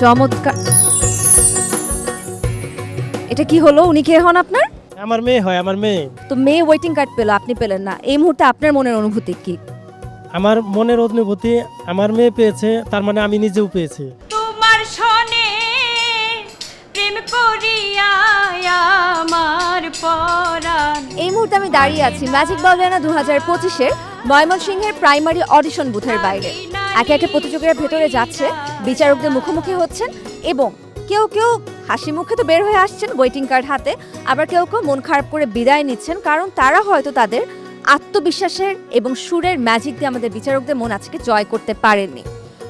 চমৎকার। এটা কি হলো? উনি কে হন আপনার? আমার মেয়ে হয় আমার মেয়ে। তো মেয়ে ওয়েটিং কার্ড পেল আপনি পেলেন না। এই মুহূর্তে আপনার মনের অনুভূতি কি? আমার মনের অনুভূতি আমার মেয়ে পেয়েছে তার মানে আমি নিজেও পেয়েছি। তোমার সনে প্রেম করিয়া আমার পরাণ। এই মুহূর্তে আমি দাঁড়িয়ে আছি। ম্যাজিক বলবেনা দু হাজার পঁচিশের ময়মনসিংহের প্রাইমারি অডিশন বুথের বাইরে। একে একে প্রতিযোগীরা ভেতরে যাচ্ছে, বিচারকদের মুখোমুখি হচ্ছেন এবং কেউ কেউ হাসি মুখে তো বের হয়ে আসছেন ওয়েটিং কার্ড হাতে, আবার কেউ কেউ মন খারাপ করে বিদায় নিচ্ছেন কারণ তারা হয়তো তাদের আত্মবিশ্বাসের এবং সুরের ম্যাজিক দিয়ে আমাদের বিচারকদের মন আজকে জয় করতে পারেননি।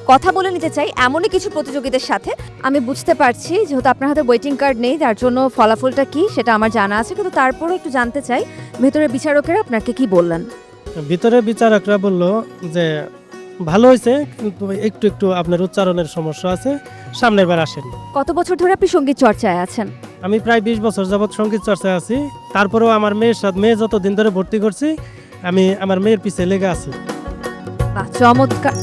কথা বলে নিতে চাই এমনই কিছু প্রতিযোগীদের সাথে। আমি বুঝতে পারছি যেহেতু আপনার হাতে ওয়েটিং কার্ড নেই, তার জন্য ফলাফলটা কি সেটা আমার জানা আছে, কিন্তু তারপরেও একটু জানতে চাই ভেতরের বিচারকেরা আপনাকে কি বললেন? ভিতরে বিচারকরা বলল যে ভালো হয়েছে কিন্তু একটু একটু আপনার উচ্চারণের সমস্যা আছে। সামনের বার আসেন। কত বছর ধরে আপনি সংগীত চর্চায় আছেন? আমি প্রায় বিশ বছর যাবৎ সংগীত চর্চায় আছি। তারপরেও আমার মেয়ের সাথে মেয়ে যত দিন ধরে ভর্তি করছি আমি আমার মেয়ের পিছে লেগে আছি। বাহ চমৎকার।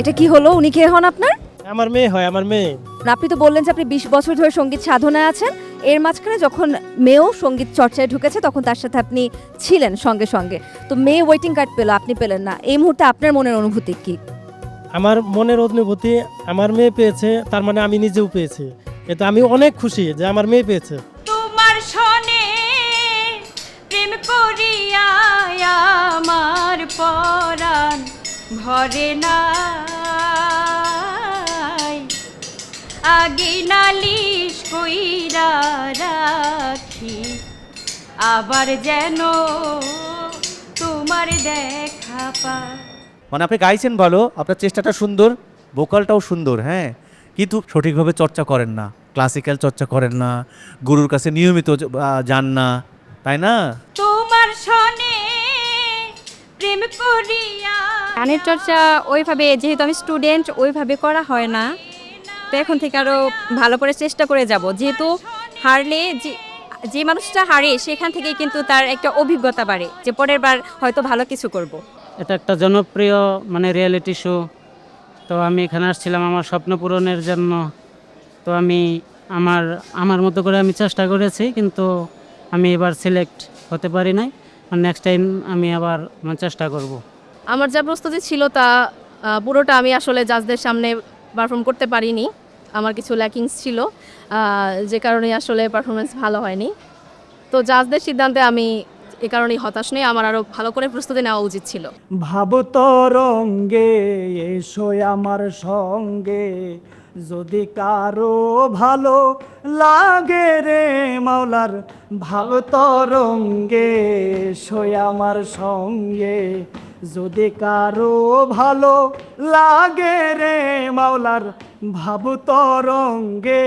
এটা কি হলো? উনি কে হন আপনার? আমার মেয়ে হয় আমার মেয়ে। আপনি তো বললেন যে আপনি বিশ বছর ধরে সংগীত সাধনায় আছেন। এর মাঝখানে যখন মেয়েও সংগীত চর্চায় ঢুকেছে তখন তার সাথে আপনি ছিলেন সঙ্গে সঙ্গে। তো মেয়ে ওয়েটিং কার্ড পেল আপনি পেলেন না। এই মুহূর্তে আপনার মনের অনুভূতি কি? আমার মনের অনুভূতি আমার মেয়ে পেয়েছে তার মানে আমি নিজেও পেয়েছি। এতে আমি অনেক খুশি যে আমার মেয়ে পেয়েছে। তোমার সনে প্রেম করিয়া আমার পরাণ। ভরে নাই রাখি আবার যেন তোমার দেখা পা মানে আপনি গাইছেন ভালো আপনার চেষ্টাটা সুন্দর ভোকালটাও সুন্দর হ্যাঁ? কিন্তু সঠিকভাবে চর্চা করেন না ক্লাসিক্যাল চর্চা করেন না গুরুর কাছে নিয়মিত যান না তাই না? তোমার সনে প্রেম করিয়া গানের চর্চা ওইভাবে যেহেতু আমি স্টুডেন্ট ওইভাবে করা হয় না। তো এখন থেকে আরও ভালো করে চেষ্টা করে যাব। যেহেতু হারলে যে যে মানুষটা হারে সেখান থেকেই কিন্তু তার একটা অভিজ্ঞতা বাড়ে যে পরের বার হয়তো ভালো কিছু করব। এটা একটা জনপ্রিয় মানে রিয়েলিটি শো তো আমি এখানে আসছিলাম আমার স্বপ্ন পূরণের জন্য। তো আমি আমার আমার মতো করে আমি চেষ্টা করেছি কিন্তু আমি এবার সিলেক্ট হতে পারি নাই। নেক্সট টাইম আমি আবার মানে চেষ্টা করব। আমার যা প্রস্তুতি ছিল তা পুরোটা আমি আসলে জাজদের সামনে পারফর্ম করতে পারিনি। আমার কিছু ল্যাকিংস ছিল যে কারণে আসলে পারফরমেন্স ভালো হয়নি। তো জাজদের সিদ্ধান্তে আমি এ কারণেই হতাশ নেই, আমার আরও ভালো করে প্রস্তুতি নেওয়া উচিত ছিল। ভাব তরঙ্গে, এসো আমার সঙ্গে। যদি কারও ভালো লাগে রে মাওলার, ভাব তরঙ্গে, এসো আমার সঙ্গে। যদি কারও ভালো লাগে রে মাওলার ভাব তরঙ্গে